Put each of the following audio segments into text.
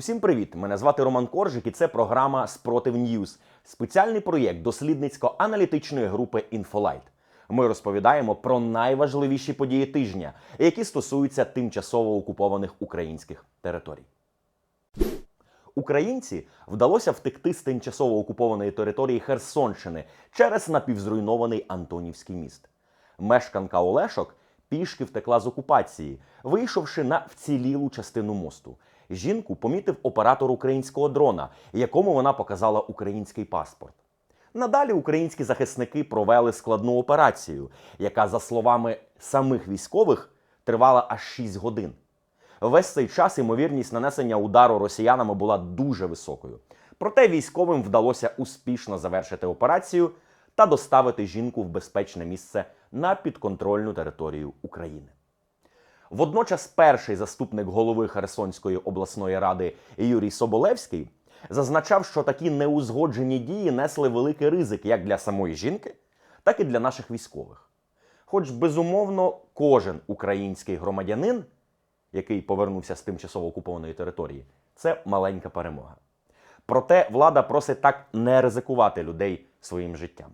Усім привіт! Мене звати Роман Коржик і це програма Спротив Ньюз, спеціальний проєкт дослідницько-аналітичної групи Інфолайт. Ми розповідаємо про найважливіші події тижня, які стосуються тимчасово окупованих українських територій. Українці вдалося втекти з тимчасово окупованої території Херсонщини через напівзруйнований Антонівський міст. Мешканка Олешок пішки втекла з окупації, вийшовши на вцілілу частину мосту. Жінку помітив оператор українського дрона, якому вона показала український паспорт. Надалі українські захисники провели складну операцію, яка, за словами самих військових, тривала аж 6 годин. Весь цей час ймовірність нанесення удару росіянами була дуже високою. Проте військовим вдалося успішно завершити операцію та доставити жінку в безпечне місце на підконтрольну територію України. Водночас перший заступник голови Херсонської обласної ради Юрій Соболевський зазначав, що такі неузгоджені дії несли великий ризик як для самої жінки, так і для наших військових. Хоч, безумовно, кожен український громадянин, який повернувся з тимчасово окупованої території, це маленька перемога. Проте влада просить так не ризикувати людей своїм життям.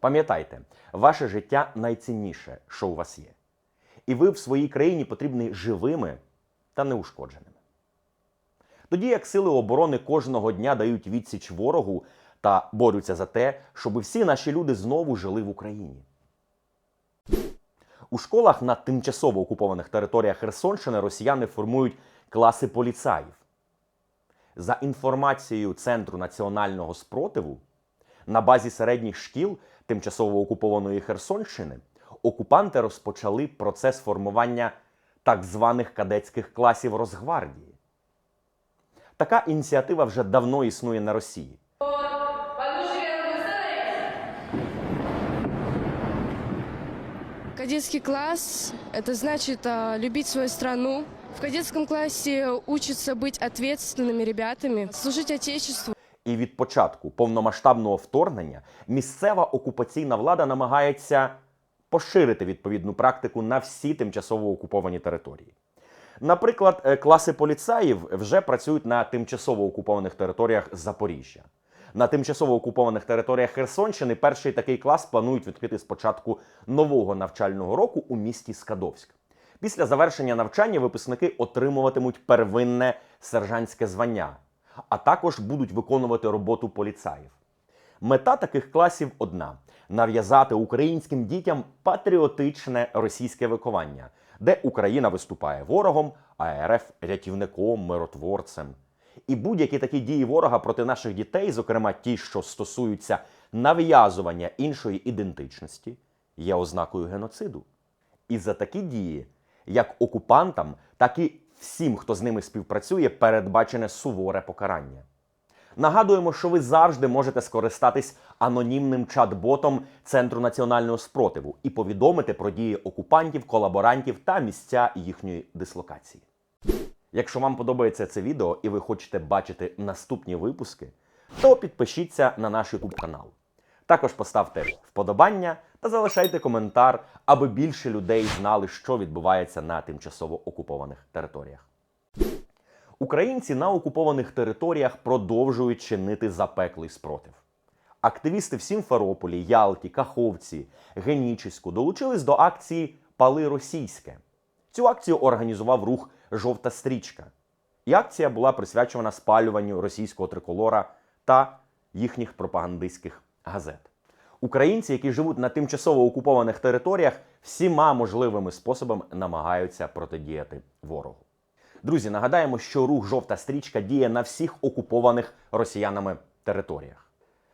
Пам'ятайте, ваше життя найцінніше, що у вас є. І ви в своїй країні потрібні живими та неушкодженими. Тоді як сили оборони кожного дня дають відсіч ворогу та борються за те, щоб всі наші люди знову жили в Україні. У школах на тимчасово окупованих територіях Херсонщини росіяни формують класи поліцаїв. За інформацією Центру національного спротиву, на базі середніх шкіл тимчасово окупованої Херсонщини окупанти розпочали процес формування так званих кадетських класів Росгвардії. Така ініціатива вже давно існує на Росії. Кадетский класс – это значит а, любить свою страну. В кадетском классе учатся быть ответственными ребятами, служить Отечеству. І від початку повномасштабного вторгнення місцева окупаційна влада намагається поширити відповідну практику на всі тимчасово окуповані території. Наприклад, е, класи поліцаїв вже працюють на тимчасово окупованих територіях Запоріжжя. На тимчасово окупованих територіях Херсонщини перший такий клас планують відкрити з початку нового навчального року у місті Скадовськ. Після завершення навчання випускники отримуватимуть первинне сержантське звання, а також будуть виконувати роботу поліцаїв. Мета таких класів одна: нав'язати українським дітям патріотичне російське виховання, де Україна виступає ворогом, а РФ рятівником, миротворцем. І будь-які такі дії ворога проти наших дітей, зокрема ті, що стосуються нав'язування іншої ідентичності, є ознакою геноциду. І за такі дії, як окупантам, так і всім, хто з ними співпрацює, передбачене суворе покарання. Нагадуємо, що ви завжди можете скористатись анонімним чат-ботом Центру національного спротиву і повідомити про дії окупантів, колаборантів та місця їхньої дислокації. Якщо вам подобається це відео і ви хочете бачити наступні випуски, то підпишіться на наш YouTube канал. Також поставте вподобання та залишайте коментар, аби більше людей знали, що відбувається на тимчасово окупованих територіях. Українці на окупованих територіях продовжують чинити запеклий спротив. Активісти в Сімферополі, Ялті, Каховці, Генічеську долучились до акції Пали російське. Цю акцію організував рух Жовта стрічка. І акція була присвячена спалюванню російського триколора та їхніх пропагандистських газет. Українці, які живуть на тимчасово окупованих територіях, всіма можливими способами намагаються протидіяти ворогу. Друзі, нагадаємо, що рух Жовта стрічка діє на всіх окупованих росіянами територіях.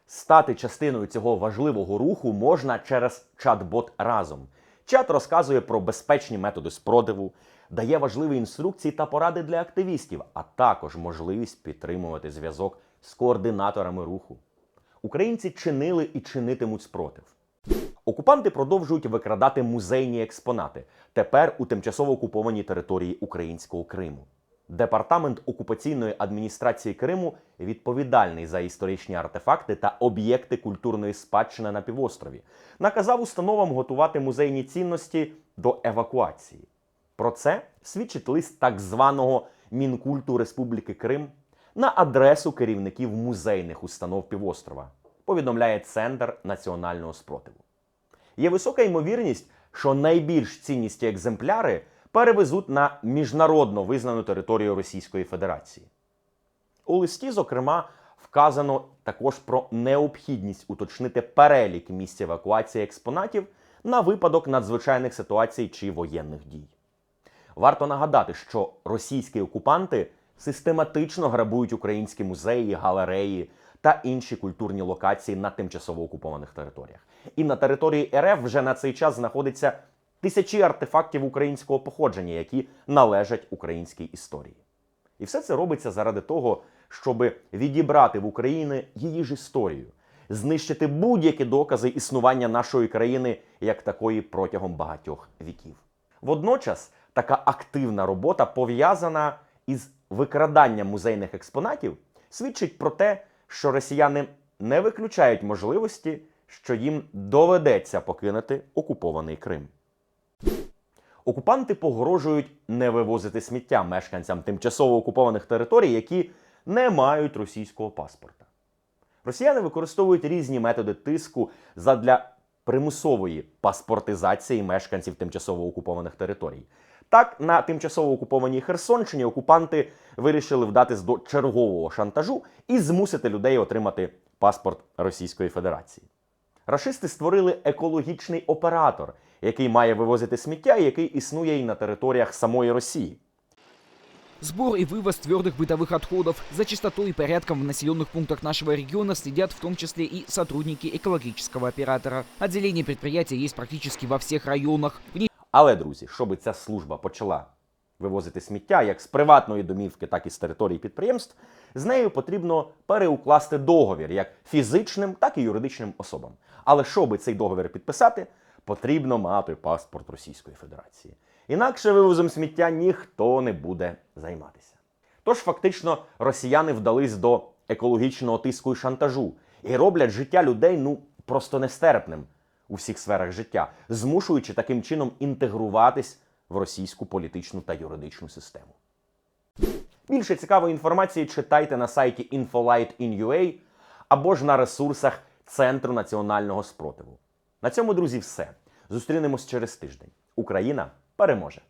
Стати частиною цього важливого руху можна через чат-бот разом. Чат розказує про безпечні методи спротиву, дає важливі інструкції та поради для активістів, а також можливість підтримувати зв'язок з координаторами руху. Українці чинили і чинитимуть спротив. Окупанти продовжують викрадати музейні експонати тепер у тимчасово окупованій території українського Криму. Департамент окупаційної адміністрації Криму відповідальний за історичні артефакти та об'єкти культурної спадщини на півострові, наказав установам готувати музейні цінності до евакуації. Про це свідчить лист так званого Мінкульту Республіки Крим на адресу керівників музейних установ півострова, повідомляє Центр національного спротиву. Є висока ймовірність, що найбільш цінністі екземпляри перевезуть на міжнародно визнану територію Російської Федерації. У листі, зокрема, вказано також про необхідність уточнити перелік місць евакуації експонатів на випадок надзвичайних ситуацій чи воєнних дій. Варто нагадати, що російські окупанти систематично грабують українські музеї, галереї та інші культурні локації на тимчасово окупованих територіях. І на території РФ вже на цей час знаходиться тисячі артефактів українського походження, які належать українській історії. І все це робиться заради того, щоб відібрати в України її ж історію, знищити будь-які докази існування нашої країни як такої протягом багатьох віків. Водночас така активна робота пов'язана із викраданням музейних експонатів, свідчить про те, що росіяни не виключають можливості, що їм доведеться покинути окупований Крим. Окупанти погрожують не вивозити сміття мешканцям тимчасово окупованих територій, які не мають російського паспорта. Росіяни використовують різні методи тиску задля примусової паспортизації мешканців тимчасово окупованих територій. Так, на тимчасово окупованій Херсонщині окупанти вирішили вдатись до чергового шантажу і змусити людей отримати паспорт Російської Федерації. Рашисти створили екологічний оператор, який має вивозити сміття і який існує і на територіях самої Росії. Сбор и вывоз твердых бытовых отходов. За чистотой и порядком в населенных пунктах нашего региона следят в том числе и сотрудники экологического оператора. Отделение предприятия есть практически во всех районах. В них але, друзі, щоб ця служба почала вивозити сміття як з приватної домівки, так і з території підприємств, з нею потрібно переукласти договір як фізичним, так і юридичним особам. Але щоб цей договір підписати, потрібно мати паспорт Російської Федерації. Інакше вивозом сміття ніхто не буде займатися. Тож фактично росіяни вдались до екологічного тиску і шантажу і роблять життя людей ну просто нестерпним у всіх сферах життя, змушуючи таким чином інтегруватись в російську політичну та юридичну систему. Більше цікавої інформації читайте на сайті infolight.in.ua або ж на ресурсах Центру національного спротиву. На цьому, друзі, все. Зустрінемось через тиждень. Україна переможе!